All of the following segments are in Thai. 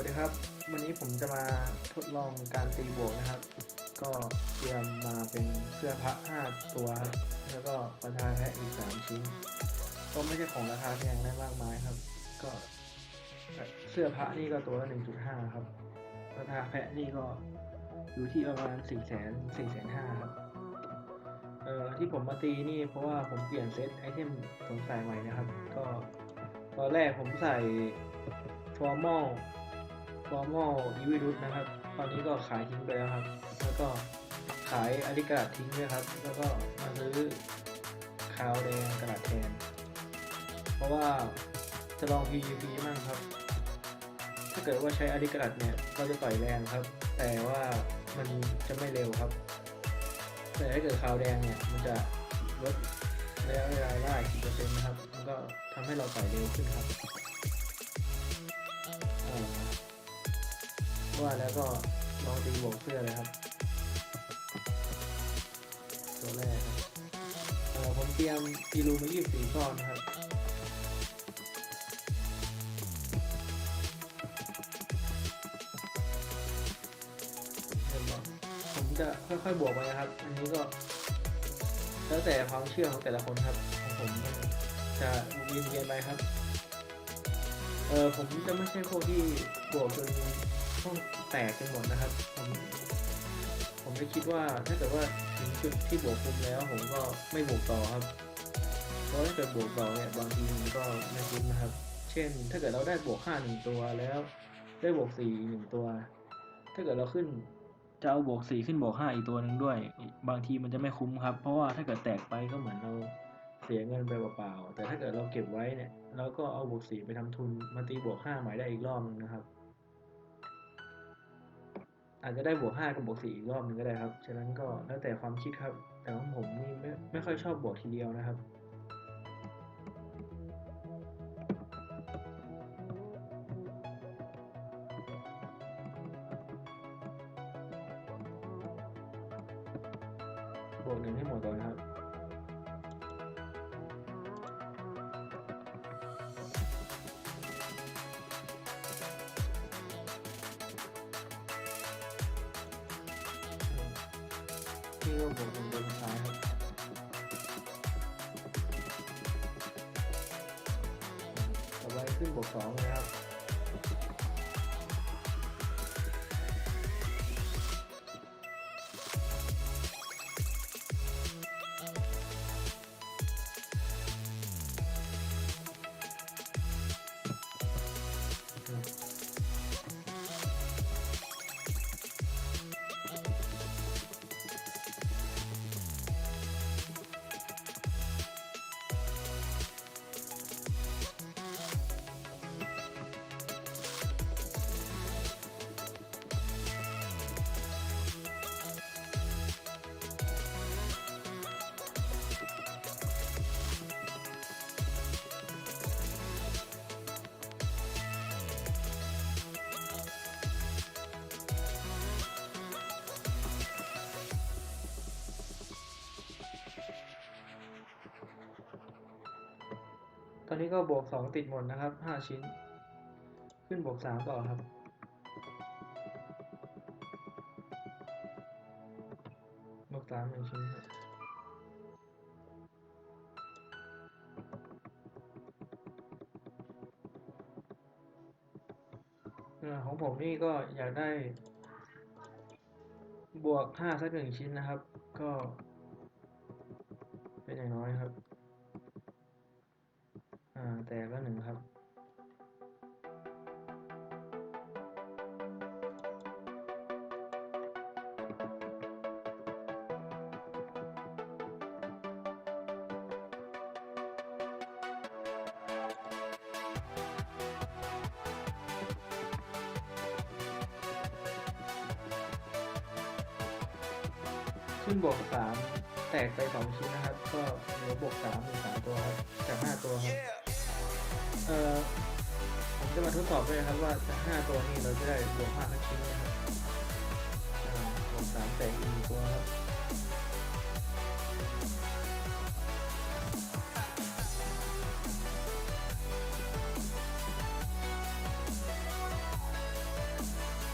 วัสดีครับ วันนี้ผมจะมาทดลองการตีบวกนะครับ ก็เตรียมมาเป็นเสื้อพระ5ตัว แล้วก็ประทานแพะอีก 3 ชิ้น ก็ไม่ใช่ของราคาแพงได้มากมายครับ ก็เสื้อพระนี่ก็ตัวละ1.5 ครับประทานแพะนี่ก็อยู่ที่ประมาณ4 0 0 0 0 0 4 5 0 0 0ครับเอ่อที่ผมมาตีนี่เพราะว่าผมเปลี่ยนเซตไอเทมผมใส่ใหม่นะครับ ก็ตอนแรกผมใส่ฟอร์มอล formal formal ยูวิรุตนะครับ ตอนนี้ก็ขายทิ้งไปแล้วครับ แล้วก็ขายอาริกาดทิ้งด้วยครับ แล้วก็มาซื้อคาวแดงกระดาษแทน เพราะว่าจะลอง PVP มั่งครับ ถ้าเกิดว่าใช้อาริกาดเนี่ยก็จะต่อยแรงครับ แต่ว่ามันจะไม่เร็วครับ แต่ถ้าเกิดขาวแดงเนี่ยมันจะลดระยะเวลาได้กี่เปอร์เซ็นต์นะครับ มันก็ทำให้เราต่อยเร็วขึ้นครับ ว่าแล้วก็ลองตีบวกเสื้อเลยครับตัวแรกครับเออผมเตรียมอีลูมา24ก้อนนะครับผมจะค่อยๆบวกไปนะครับ อันนี้ก็แล้วแต่ความเชื่อของแต่ละคนครับของผมจะเวียนเวียนไปครับ เออผมจะไม่ใช่พวกที่บวกจน ต้องแตกจนหมดนะครับ ผมผมจะคิดว่าถ้าเกิดว่าถึงจุดที่บวกคุ้มแล้ว ผมก็ไม่บวกต่อครับ เพราะถ้าเกิดบวกต่อเนี่ยบางทีมันก็ไม่คุ้มนะครับ เช่น ถ้าเกิดเราได้บวกห้าหนึ่งตัวแล้ว ได้บวกสี่หนึ่งตัว ถ้าเกิดเราขึ้นจะเอาบวกสี่ขึ้นบวกห้าอีกตัวหนึ่งด้วย บางทีมันจะไม่คุ้มครับ เพราะว่าถ้าเกิดแตกไปก็เหมือนเราเสียเงินไปเปล่าๆแต่ถ้าเกิดเราเก็บไว้เนี่ยเราก็เอาบวกสี่ไปทำทุนมาตีบวกห้าใหม่ได้อีกรอบนึงนะครับ อาจจะได้บวกห้ากับบวกสี่อีกรอบหนึ่งก็ได้ครับ ฉะนั้นก็แล้วแต่ความคิดครับ แต่ของผมนี่ไม่ไม่ค่อยชอบบวกทีเดียวนะครับ บวกหนึ่งให้หมดก่อนครับ ที่ก็บวกหนึ่งตัวสุดท้ายครับต่อไปขึ้นบวกสองเลยครับ นนี้ก็บวกสองติดหมดนะครับห้าชิ้น ขึ้นบวกสามต่อครับบวกสามหนึ่งชิ้นครับของผมนี่ก็อยากได้ บวกห้าสักหนึ่งชิ้นนะครับ ก็ เป็นอย่างน้อยครับ อ่า แต่ก็หนึ่งครับ ขึ้นบวกสามแตกไปสองชิ้นนะครับ ก็เหลือบวกสามเป็นสามตัวครับจากห้าตัวครับ เอ่อผมจะมาทดสอบด้วยครับว่าจากห้าตัวนี้เราจะได้บวกห้าทั้งชิ้นนะครับอ่าบวกสามแตกอีกหนึ่งตัวครับ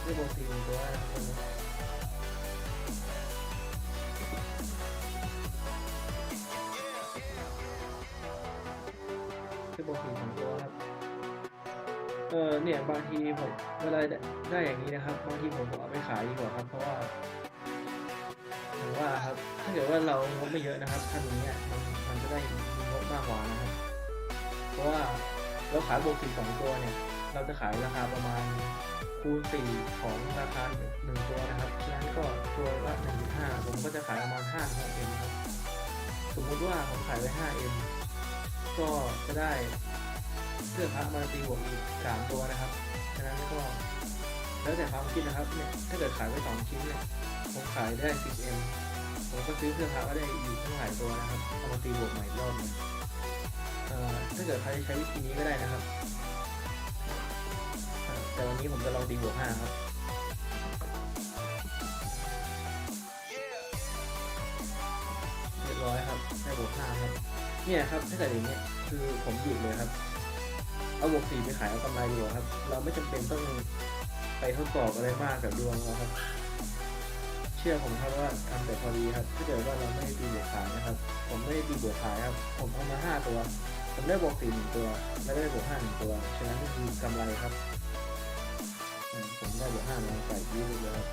ได้บวกสี่ตัวนะครับ ออเนี่ยบางทีผมเวลาได้ได้อย่างนี้นะครับบางทีผมเอาไปขายดีกว่าครับ เพราะว่าหรือว่าครับถ้าเกิดว่าเรางบไม่เยอะนะครับถ้านี้อะมันมันจะได้มีงบมากกว่านะครับ เพราะว่าเราขายโบกสี่สองตัวเนี่ย เราจะขายราคาประมาณคูณสี่ของราคาหนึ่งตัวนะครับฉะนั้นก็ตัวละหนึ่งจุดห้าผมก็จะขายประมาณห้าหกเอ็มครับสมมุติว่าผมขายไว้ห้าเอ็มก็จะได้ เสื้อผ้ามาตีบวกอีกสามตัวนะครับฉะนั้นก็แล้วแต่ความคิดนะครับเนี่ยถ้าเกิดขายไว้สองชิ้นเนี่ยผมขายได้สิบเอ็มผมก็ซื้อเสื้อผ้าก็ได้อีกทั้งหลายตัวนะครับเอามาตีบวกใหม่รอบนึงเอ่อถ้าเกิดใครใช้วิธีนี้ก็ได้นะครับ แต่วันนี้ผมจะลองตีบวกห้าครับเรียบร้อยครับได้บวกห้าครับเนี่ยครับถ้าเกิดอย่างเนี้ยคือผมหยุดเลยครับ เอาบวกสี่ไปขายเอากำไรดีกว่าครับ เราไม่จำเป็นต้องไปทดสอบอะไรมากกับดวงเราครับ เชื่อผมครับว่าทำแต่พอดีครับถ้าเกิดว่าเราไม่ได้ตีบวกขายนะครับ ผมไม่ได้ตีบวกขายครับ ผมเอามาห้าตัว ผมได้บวกสี่หนึ่งตัว แล้วได้บวกห้าหนึ่งตัว ฉะนั้นนี่คือกำไรครับ ผมได้บวกห้ามาใส่ยี่สิบเลยครับ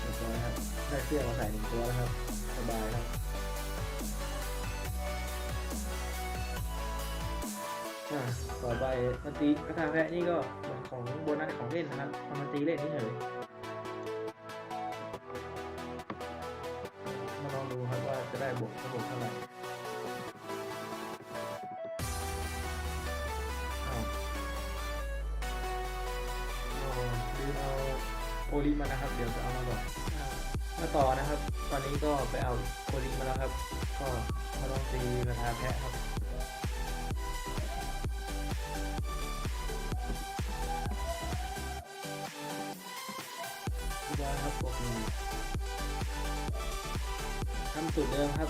เรียบร้อยครับ ได้เสื้อมาใส่หนึ่งตัวแล้วครับ สบายครับ ต่อไปมาตีกระทาแพะนี่ก็เหมือนของโบนัสของเล่นนะครับเอามาตีเล่นนี่เฉยมาลองดูครับว่าจะได้บวกระบบเท่าไหร่อ้าวเอาลืมเอาโพลิมานะครับ เดี๋ยวจะเอามาบอกมาต่อนะครับ ตอนนี้ก็ไปเอาโคลิมาแล้วครับ ก็มาลองตีกระทาแพะครับ ทำสูตรเดิมครับ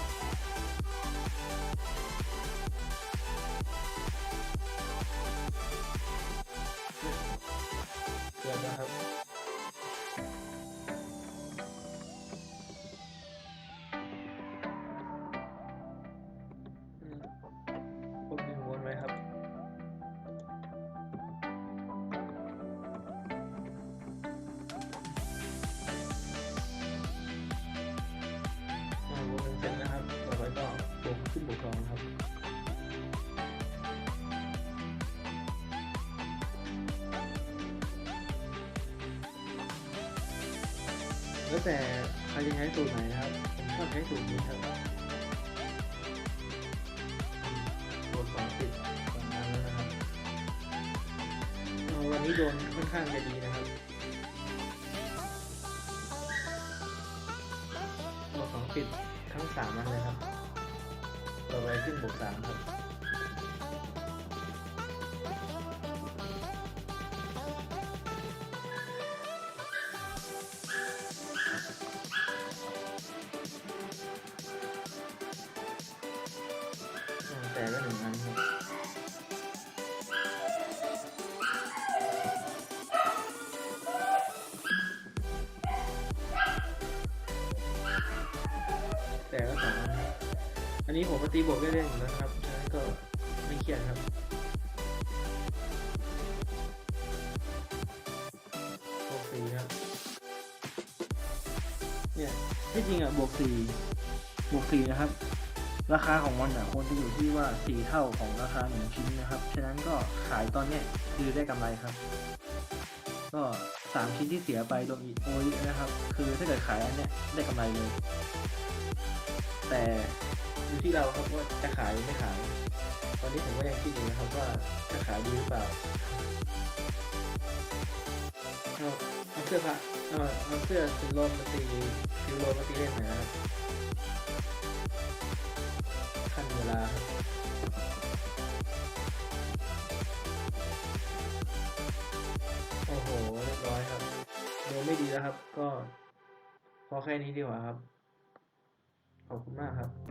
แล้วแต่ใครจะใช้สูตรไหนนะครับผมชอบใช้สูตรนี้ครับโดนสองติดสองอันแล้วนะครับเอาวันนี้โดนค่อนข้างจะดีนะครับโดนสองติดทั้งสามอันเลยครับต่อไปขึ้นบวกสามครับ แต่ก็หนึ่งอันครับแต่ก็สองอันครับอันนี้ผมก็ตีบวกได้เล่นอยู่แล้วนะครับฉะนั้นก็ไม่เครียดครับบวกสี่ครับ เนี่ยที่จริงอะบวกสี่บวกสี่นะครับ ราคาของมันอะควรจะอยู่ที่ว่าสี่เท่าของราคาหนึ่งชิ้นนะครับ ฉะนั้นก็ขายตอนนี้คือได้กำไรครับ ก็สามชิ้นที่เสียไปรวมอีกโอลินะครับ คือถ้าเกิดขายอันเนี้ยได้กำไรเลย แต่อยู่ที่เราครับว่าจะขายหรือไม่ขาย ตอนนี้ผมก็ยังคิดอยู่นะครับว่าจะขายดีหรือเปล่าเอาเอาเสื้อผ้าเอาเอาเสื้อสินโลมมาตีซิวโลมมาตีเล่นหน่อยนะครับ ขั้นเวลาครับโอ้โหเรียบร้อยครับโดนไม่ดีแล้วครับ ก็พอแค่นี้ดีกว่าครับ ขอบคุณมากครับ